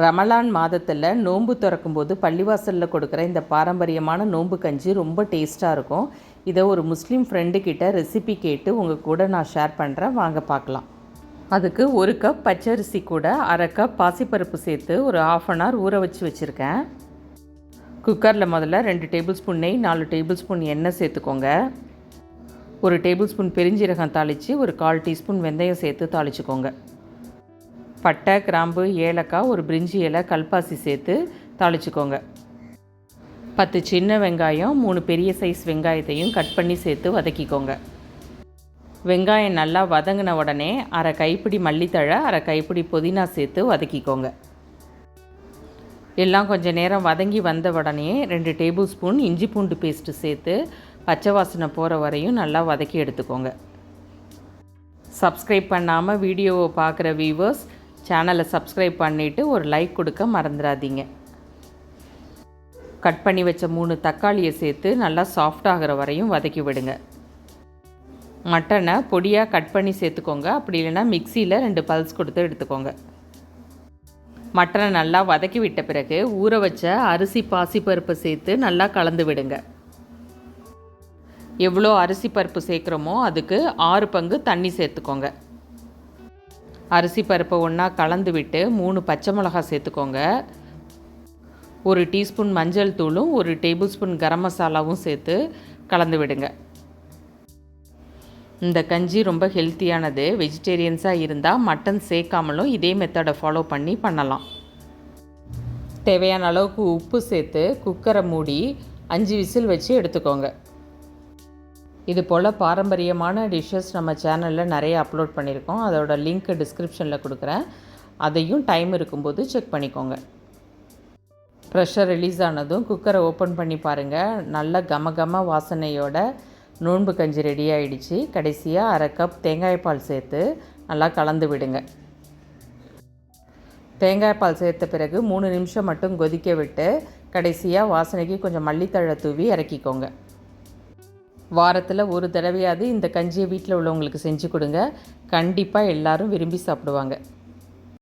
ரமலான் மாதத்தில் நோன்பு திறக்கும்போது பள்ளிவாசலில் கொடுக்குற இந்த பாரம்பரியமான நோன்பு கஞ்சி ரொம்ப டேஸ்ட்டாக இருக்கும். இதை ஒரு முஸ்லீம் ஃப்ரெண்டுக்கிட்ட ரெசிபி கேட்டு உங்கள் கூட நான் ஷேர் பண்ணுறேன் வாங்க பார்க்கலாம். அதுக்கு ஒரு கப் பச்சரிசி கூட அரை கப் பாசிப்பருப்பு சேர்த்து ஒரு ஆஃப் அன் ஹவர் ஊற வச்சு வச்சுருக்கேன். குக்கரில் முதல்ல ரெண்டு டேபிள் ஸ்பூன் நெய் நாலு டேபிள் ஸ்பூன் எண்ணெய் சேர்த்துக்கோங்க. ஒரு டேபிள் ஸ்பூன் பெருஞ்சீரகம் தாளித்து ஒரு கால் டீஸ்பூன் வெந்தயம் சேர்த்து தாளிச்சுக்கோங்க. பட்டை கிராம்பு ஏலக்காய் ஒரு பிரிஞ்சி இலை கல்பாசி சேர்த்து தாளிச்சுக்கோங்க. பத்து சின்ன வெங்காயம் மூணு பெரிய சைஸ் வெங்காயத்தையும் கட் பண்ணி சேர்த்து வதக்கிக்கோங்க. வெங்காயம் நல்லா வதங்கின உடனே அரை கைப்பிடி மல்லித்தழை அரை கைப்பிடி புதினா சேர்த்து வதக்கிக்கோங்க. எல்லாம் கொஞ்சம் நேரம் வதங்கி வந்த உடனே ரெண்டு டேபிள் ஸ்பூன் இஞ்சி பூண்டு பேஸ்ட்டு சேர்த்து பச்சை வாசனை போகிற வரையும் நல்லா வதக்கி எடுத்துக்கோங்க. சப்ஸ்கிரைப் பண்ணாமல் வீடியோவை பார்க்குற வியூவர்ஸ் சேனலை சப்ஸ்கிரைப் பண்ணிவிட்டு ஒரு லைக் கொடுக்க மறந்துடாதீங்க. கட் பண்ணி வச்ச மூணு தக்காளியை சேர்த்து நல்லா சாஃப்ட் ஆகிற வரையும் வதக்கி விடுங்க. மட்டனை பொடியாக கட் பண்ணி சேர்த்துக்கோங்க. அப்படி இல்லைன்னா மிக்சியில் ரெண்டு பல்ஸ் கொடுத்து எடுத்துக்கோங்க. மட்டனை நல்லா வதக்கி விட்ட பிறகு ஊற வச்ச அரிசி பாசிப்பருப்பை சேர்த்து நல்லா கலந்து விடுங்க. எவ்வளோ அரிசி பருப்பு சேர்க்குறோமோ அதுக்கு ஆறு பங்கு தண்ணி சேர்த்துக்கோங்க. அரிசி பருப்பை ஒன்றா கலந்து விட்டு மூணு பச்சை மிளகாய் சேர்த்துக்கோங்க. ஒரு டீஸ்பூன் மஞ்சள் தூளும் ஒரு டேபிள் ஸ்பூன் கரம் மசாலாவும் சேர்த்து கலந்து விடுங்க. இந்த கஞ்சி ரொம்ப ஹெல்த்தியானது. வெஜிடேரியன்ஸாக இருந்தால் மட்டன் சேர்க்காமலும் இதே மெத்தடை ஃபாலோ பண்ணி பண்ணலாம். தேவையான அளவுக்கு உப்பு சேர்த்து குக்கரை மூடி அஞ்சு விசில் வச்சு எடுத்துக்கோங்க. இது போல் பாரம்பரியமான டிஷ்ஷஸ் நம்ம சேனலில் நிறைய அப்லோட் பண்ணியிருக்கோம். அதோட லிங்க் டிஸ்கிரிப்ஷனில் கொடுக்குறேன். அதையும் டைம் இருக்கும்போது செக் பண்ணிக்கோங்க. ப்ரெஷர் ரிலீஸ் ஆனதும் குக்கரை ஓப்பன் பண்ணி பாருங்கள் நல்ல கம கம வாசனையோட நோன்பு கஞ்சி ரெடி ஆகிடுச்சு கடைசியாக அரை கப் தேங்காய் பால் சேர்த்து நல்லா கலந்து விடுங்க. தேங்காய் பால் சேர்த்த பிறகு மூணு நிமிஷம் மட்டும் கொதிக்க விட்டு கடைசியாக வாசனைக்கு கொஞ்சம் மல்லித்தழை தூவி இறக்கிக்கோங்க. வாரத்தில் ஒரு தடவையாவது இந்த கஞ்சியை வீட்டில் உள்ளவங்களுக்கு செஞ்சு கொடுங்க. கண்டிப்பாக எல்லோரும் விரும்பி சாப்பிடுவாங்க.